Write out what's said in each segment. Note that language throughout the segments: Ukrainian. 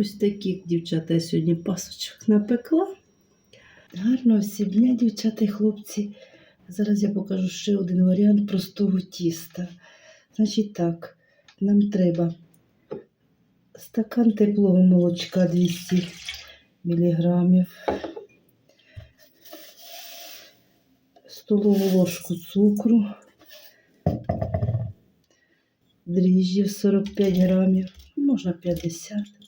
Ось таких дівчата я сьогодні пасочок напекла. Гарного всі дня, дівчата і хлопці. Зараз я покажу ще один варіант простого тіста. Значить так, нам треба стакан теплого молочка 200 мг, столову ложку цукру, дріжджів 45 грамів, можна 50.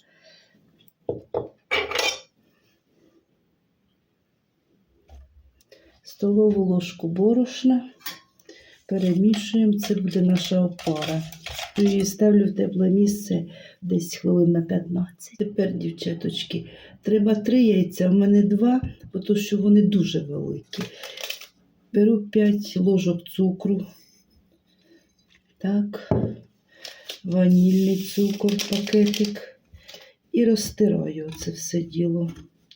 Столову ложку борошна. Перемішуємо, це буде наша опара. І ставлю в тепле місце десь хвилин на 15. Тепер, дівчаточки, треба три яйця, у мене два, бо що вони дуже великі. Беру 5 ложок цукру. Так, ванільний цукор, пакетик. І розтираю це все діло.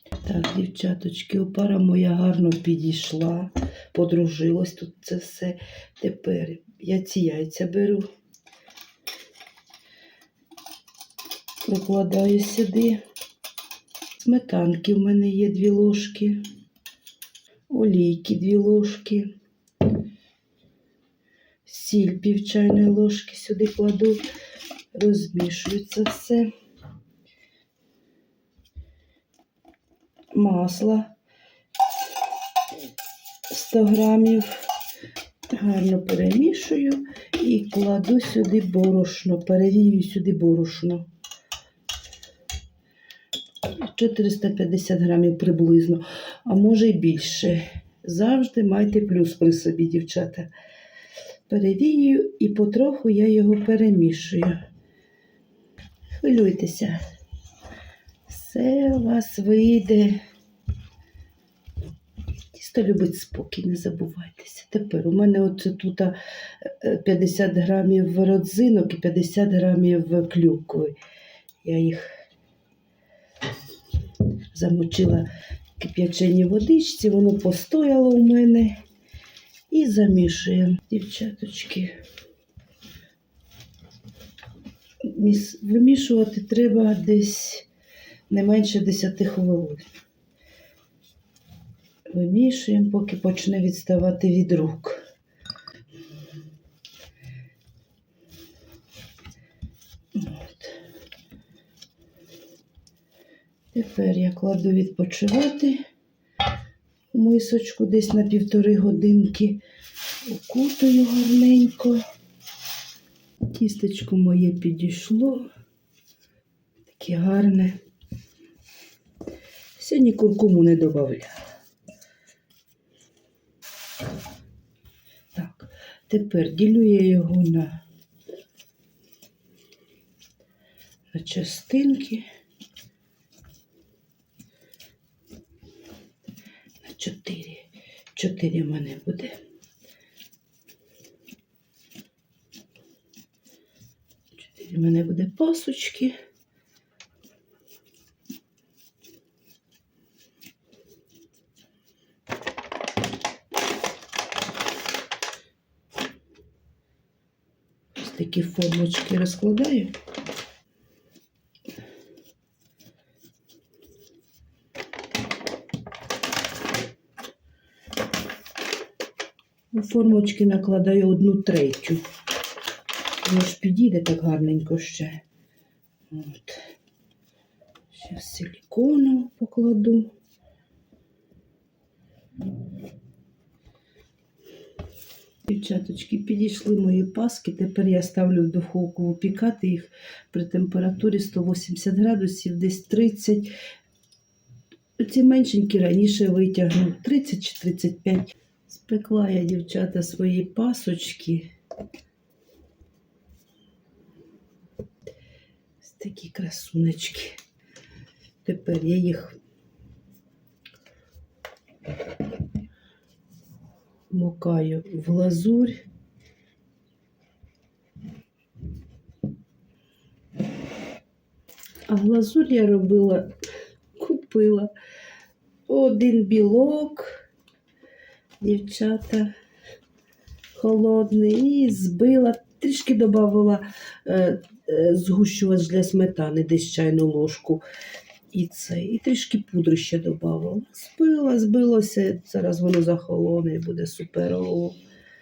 Так, дівчаточки, опара моя гарно підійшла, подружилось тут це все. Тепер я ці яйця беру, прокладаю сюди. Сметанки в мене є дві ложки, олійки дві ложки, сіль пів чайної ложки сюди кладу, розмішую це все. Масла 100 грамів. Гарно перемішую і кладу сюди борошно, перевію сюди борошно. 450 грамів приблизно, а може й більше. Завжди майте плюс при собі, дівчата. Перевію і потроху я його перемішую. Хвилюйтеся. Все у вас вийде. Тісто любить спокій, не забувайтеся. Тепер у мене оце тут е, 50 грамів родзинок і 50 грамів клюкви. Я їх замочила в кип'яченій водичці, воно постояло у мене. І замішуємо, дівчаточки. Вимішувати треба десь не менше 10 хвилин. Вимішуємо, поки почне відставати від рук. От. Тепер я кладу відпочивати у мисочку десь на півтори годинки. Укутаю гарненько. Тістечко моє підійшло. Таке гарне. Сьогодні куркуму не додавляю. Так, тепер ділю я його на, на частинки. На чотири. Чотири в мене буде. Чотири в мене буде пасочки. Ось такі формочки розкладаю. У формочки накладаю одну третю. Воно ж підійде так гарненько ще. От. Ще силікону покладу. Дівчаточки, підійшли мої паски. Тепер я ставлю в духовку випікати їх при температурі 180 градусів, десь 30. Ці меншенькі раніше витягну 30 чи 35. Спекла я, дівчата, свої пасочки. Такі красунечки. Тепер я їх макаю в глазурь. А глазурь я робила, купила один білок, дівчата, холодний, і збила трішки додавала е, е, згущувач для сметани, десь чайну ложку. І це, і трішки пудри ще додавала. Спила, збилося, зараз воно захолоне і буде суперово.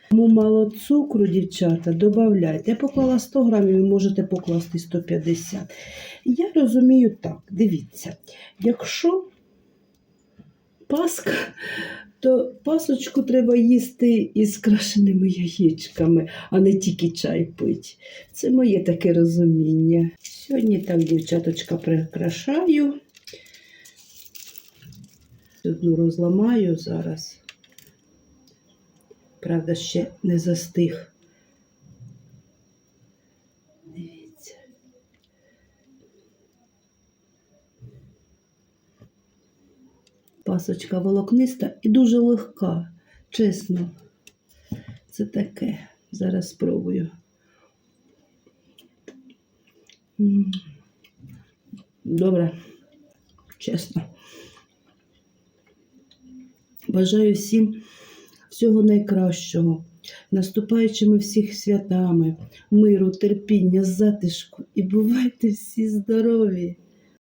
Тому мало цукру, дівчата, додавайте. Я поклала 100 грамів, ви можете покласти 150. Я розумію так, дивіться, якщо паска, то пасочку треба їсти із крашеними яєчками, а не тільки чай пити. Це моє таке розуміння. Сьогодні так, дівчаточка, прикрашаю. Одну розламаю зараз. Правда, ще не застиг. Пасочка волокниста і дуже легка, чесно. Це таке. Зараз спробую. Добре, чесно. Бажаю всім всього найкращого, наступаючими всіх святами, миру, терпіння, затишку і бувайте всі здорові!